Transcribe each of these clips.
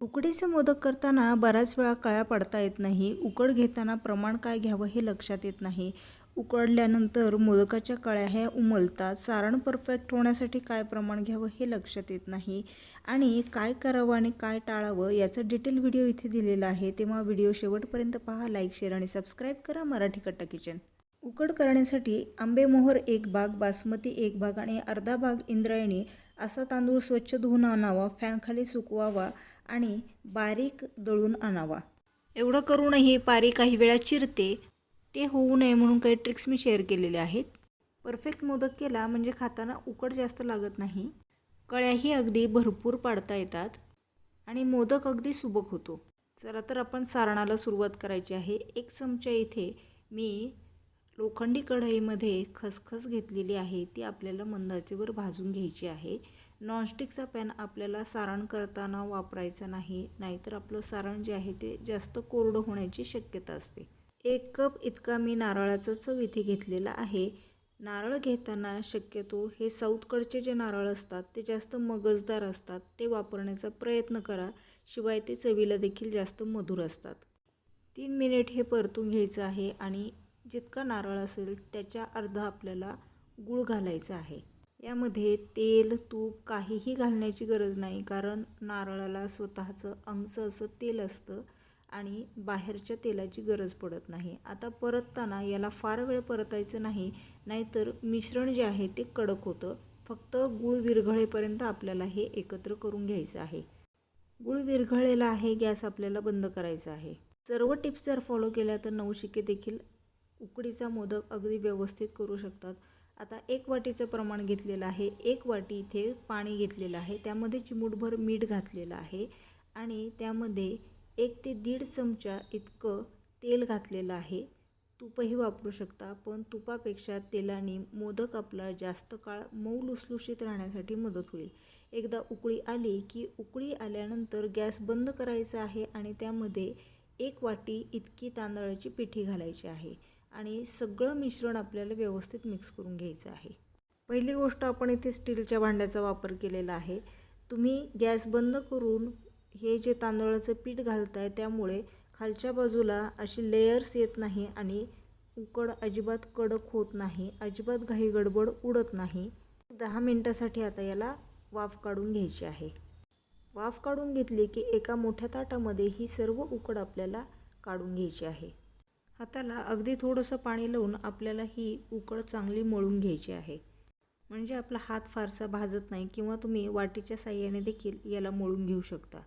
उकडीचे मोदक करताना बऱ्याच वेळा कळ्या पडता येत नाही. उकड घेताना प्रमाण काय घ्यावं हे लक्षात येत नाही. उकडल्यानंतर मोदकाच्या कळ्या ह्या उमलतात. सारण परफेक्ट होण्यासाठी काय प्रमाण घ्यावं हे लक्षात येत नाही. आणि काय करावं आणि काय टाळावं याचं डिटेल व्हिडिओ इथे दिलेला आहे. तेव्हा व्हिडिओ शेवटपर्यंत पहा लाईक शेअर आणि सबस्क्राईब करा. मराठी कट्टा किचन. उकड करण्यासाठी आंबेमोहर एक भाग बासमती एक भाग आणि अर्धा भाग इंद्रायणी असा तांदूळ स्वच्छ धुवून आणावा फॅनखाली सुकवावा आणि बारीक दळून आणावा. एवढं करूनही पारी काही वेळा चिरते. ते होऊ नये म्हणून काही ट्रिक्स मी शेअर केलेल्या आहेत. परफेक्ट मोदक केला म्हणजे खाताना उकड जास्त लागत नाही. कळ्याही अगदी भरपूर पाडता येतात आणि मोदक अगदी सुबक होतो. चला तर आपण सारणाला सुरुवात करायची आहे. एक चमचा इथे मी लोखंडी कढईमध्ये खसखस घेतलेली आहे. ती आपल्याला मंदाचेवर भाजून घ्यायची आहे. नॉनस्टिकचा पॅन आपल्याला सारण करताना वापरायचा नाही. नाहीतर आपलं सारण जे आहे ते जास्त कोरडं होण्याची शक्यता असते. एक कप इतका मी नारळाचा चव इथे घेतलेला आहे. नारळ घेताना शक्यतो हे साऊथकडचे जे नारळ असतात ते जास्त मगजदार असतात. ते वापरण्याचा प्रयत्न करा. शिवाय ते चवीला देखील जास्त मधुर असतात. तीन मिनिट हे परतून घ्यायचं आहे आणि जितका नारळ असेल त्याच्या अर्धा आपल्याला गूळ घालायचा आहे. यामध्ये तेल तूप काहीही घालण्याची गरज नाही कारण नारळाला स्वतःचं अंगचं असं तेल असतं आणि बाहेरच्या तेलाची गरज पडत नाही. आता परतताना याला फार वेळ परतायचं नाही नाहीतर मिश्रण जे आहे ते कडक होतं. फक्त गूळ विरघळेपर्यंत आपल्याला हे एकत्र करून घ्यायचं आहे. गूळ विरघळलेला आहे गॅस आपल्याला बंद करायचा आहे. सर्व टिप्स जर फॉलो केल्या तर नवशिके देखील उकडीचा मोदक अगदी व्यवस्थित करू शकतात. आता एक वाटीचं प्रमाण घेतलेलं आहे. एक वाटी इथे पाणी घेतलेलं आहे. त्यामध्ये चिमूटभर मीठ घातलेलं आहे. आणि त्यामध्ये एक ते दीड चमचा इतकं तेल घातलेलं आहे. तूपही वापरू शकता पण तुपापेक्षा तेलाने मोदक आपला जास्त काळ मऊ लुसलुशीत राहण्यासाठी मदत होईल. एकदा उकळी आली की उकळी आल्यानंतर गॅस बंद करायचा आहे आणि त्यामध्ये एक वाटी इतकी तांदळाची पिठी घालायची आहे. आणि सगळं मिश्रण आपल्याला व्यवस्थित मिक्स करून घ्यायचं आहे. पहिली गोष्ट आपण इथे स्टीलच्या भांड्याचा वापर केलेला आहे. तुम्ही गॅस बंद करून हे जे तांदळाचं पीठ घालताय त्यामुळे खालच्या बाजूला अशी लेयर्स येत नाही आणि उकड अजिबात कडक होत नाही अजिबात घाई गडबड उडत नाही. दहा मिनटासाठी आता याला वाफ काढून घ्यायची आहे. वाफ काढून घेतली की एका मोठ्या ताटामध्ये ही सर्व उकड आपल्याला काढून घ्यायची आहे. हाताला अगदी थोडंसं पाणी लावून आपल्याला ही उकळ चांगली मळून घ्यायची आहे. म्हणजे आपला हात फारसा भाजत नाही किंवा तुम्ही वाटीच्या साह्याने देखील याला मळून घेऊ शकता.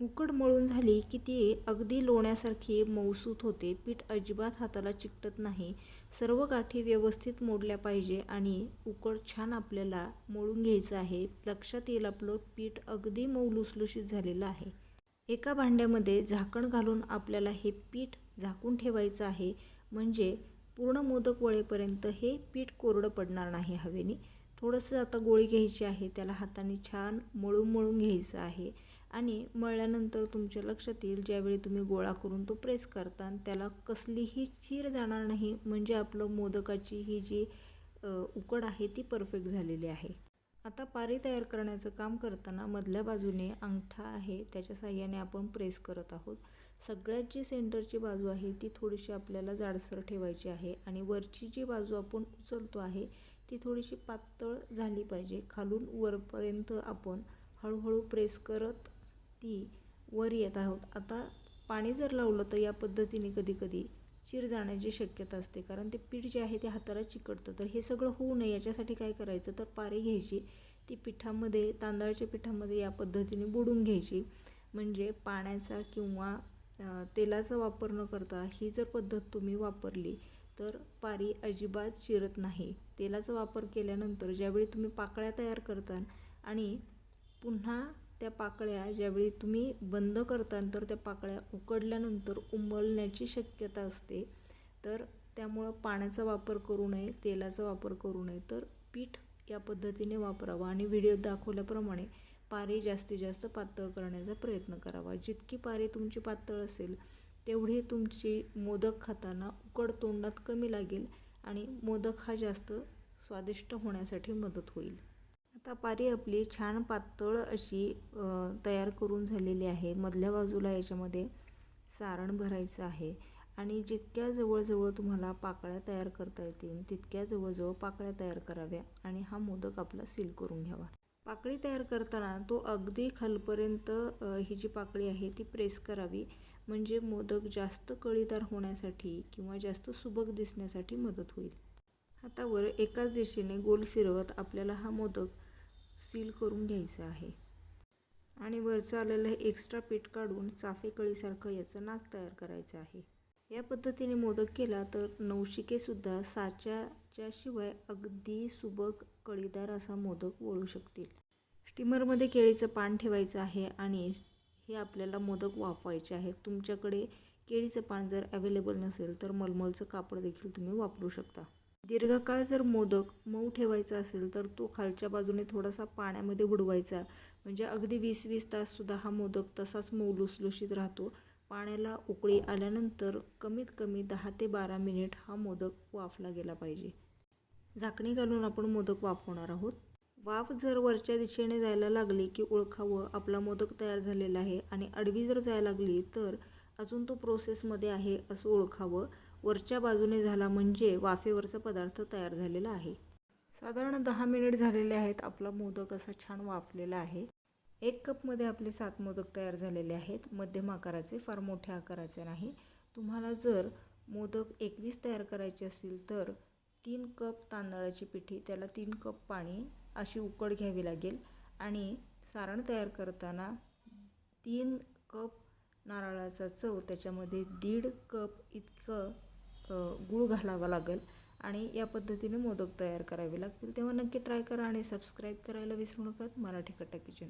उकड मळून झाली की ती अगदी लोण्यासारखी मऊसूत होते. पीठ अजिबात हाताला चिकटत नाही. सर्व गाठी व्यवस्थित मोडल्या पाहिजे आणि उकड छान आपल्याला मळून घ्यायचं आहे. लक्षात येईल आपलं पीठ अगदी मऊ लुसलुशीत झालेलं आहे. एका भांड्यामध्ये झाकण घालून आपल्याला हे पीठ झाकून ठेवायचं आहे. म्हणजे पूर्ण मोदक वळेपर्यंत हे पीठ कोरडं पडणार नाही हवेने. थोडंसं आता गोळी घ्यायची आहे. त्याला हाताने छान मळून मळून घ्यायचं आहे. आणि मळल्यानंतर तुमच्या लक्षात येईल ज्यावेळी तुम्ही गोळा करून तो प्रेस करता त्याला कसलीही चीर जाणार नाही. म्हणजे आपलं मोदकाची ही जी उकड आहे ती परफेक्ट झालेली आहे. आता पारी तयार करण्याचं काम करताना मधल्या बाजूने अंगठा आहे. त्याच्या साह्याने आपण प्रेस करत आहोत. सगळ्यात जी सेंटरची बाजू आहे ती थोडीशी आपल्याला जाडसर ठेवायची आहे आणि वरची जी बाजू आपण उचलतो आहे ती थोडीशी पातळ झाली पाहिजे. खालून वरपर्यंत आपण हळूहळू प्रेस करत ती वर येत आहोत. आता पाणी जर लावलं तर या पद्धतीने कधीकधी चिर जाण्याची शक्यता असते. कारण ते पीठ जे आहे ते हाताला चिकटतं. तर हे सगळं होऊ नये. याच्यासाठी काय करायचं? तर पारी घ्यायची. ती पिठामध्ये तांदळाच्या पिठामध्ये या पद्धतीने बुडून घ्यायची. म्हणजे पाण्याचा किंवा तेलाचा वापर न करता ही जर पद्धत तुम्ही वापरली तर पारी अजिबात चिरत नाही. तेलाचा वापर केल्यानंतर ज्यावेळी तुम्ही पाकळ्या तयार करता आणि पुन्हा त्या पाकळ्या ज्यावेळी तुम्ही बंद करता तर त्या पाकळ्या उकडल्यानंतर उमलण्याची शक्यता असते. तर त्यामुळं पाण्याचा वापर करू नये तेलाचा वापर करू नये. तर पीठ या पद्धतीने वापरावं. आणि व्हिडिओ दाखवल्याप्रमाणे पारी जास्तीत जास्त पातळ करण्याचा प्रयत्न करावा. जितकी पारी तुमची पातळ असेल तेवढी तुमची मोदक खाताना उकड तोंडात कमी लागेल आणि मोदक हा जास्त स्वादिष्ट होण्यासाठी मदत होईल. आता पारी आपली छान पातळ अशी तयार करून झालेली आहे. मधल्या बाजूला याच्यामध्ये सारण भरायचं आहे आणि जितक्या जवळजवळ तुम्हाला पाकळ्या तयार करता येतील तितक्या जवळजवळ पाकळ्या तयार कराव्या आणि हा मोदक आपला सील करून घ्यावा. पाकळी तयार करताना तो अगदी खालपर्यंत ही जी पाकळी आहे ती प्रेस करावी. म्हणजे मोदक जास्त कळीदार होण्यासाठी किंवा जास्त सुबक दिसण्यासाठी मदत होईल. हातावर एकाच दिशेने गोल फिरवत आपल्याला हा मोदक सील करून घ्यायचा आहे. आणि वरचं आलेलं हे एक्स्ट्रा पीठ काढून चाफे कळीसारखं याचं नाक तयार करायचं आहे. या पद्धतीने मोदक केला तर नवशिकेसुद्धा साच्याच्या शिवाय अगदी सुबक कळीदार असा मोदक वळू शकतील. स्टीमरमध्ये केळीचं पान ठेवायचं आहे आणि हे आपल्याला मोदक वाफवायचे आहेत. तुमच्याकडे केळीचं पान जर अवेलेबल नसेल तर मलमलचं कापड देखील तुम्ही वापरू शकता. दीर्घकाळ जर मोदक मऊ ठेवायचा असेल तर तो खालच्या बाजूने थोडासा पाण्यामध्ये बुडवायचा. म्हणजे अगदी वीस वीस ताससुद्धा हा मोदक तसाच मऊ लुसलुशीत राहतो. पाण्याला उकळी आल्यानंतर कमीत कमी दहा ते बारा मिनिट हा मोदक वाफला गेला पाहिजे. झाकणी घालून आपण मोदक वाफवणार आहोत. वाफ जर वरच्या दिशेने जायला लागली की ओळखावं आपला मोदक तयार झालेला आहे आणि आडवी जर जायला लागली तर अजून तो प्रोसेसमध्ये आहे असं ओळखावं. वरच्या बाजूने झाला म्हणजे वाफेवरचा पदार्थ तयार झालेला आहे. साधारण दहा मिनिट झालेले आहेत आपला मोदक असा छान वाफलेला आहे. एक कपमध्ये आपले सात मोदक तयार झालेले आहेत. मध्यम आकाराचे फार मोठ्या आकाराचे नाही. तुम्हाला जर मोदक एकवीस तयार करायचे असतील तर तीन कप तांदळाची पिठी त्याला तीन कप पाणी अशी उकड घ्यावी लागेल. आणि सारण तयार करताना तीन कप नारळाचा चव त्याच्यामध्ये दीड कप इतकं गूळ घालावा लागेल. आणि या पद्धतीने मोदक तयार करावे लागतील. तेव्हा नक्की ट्राय करा आणि सबस्क्राईब करायला विसरू नका. मराठी कट्टा किचन.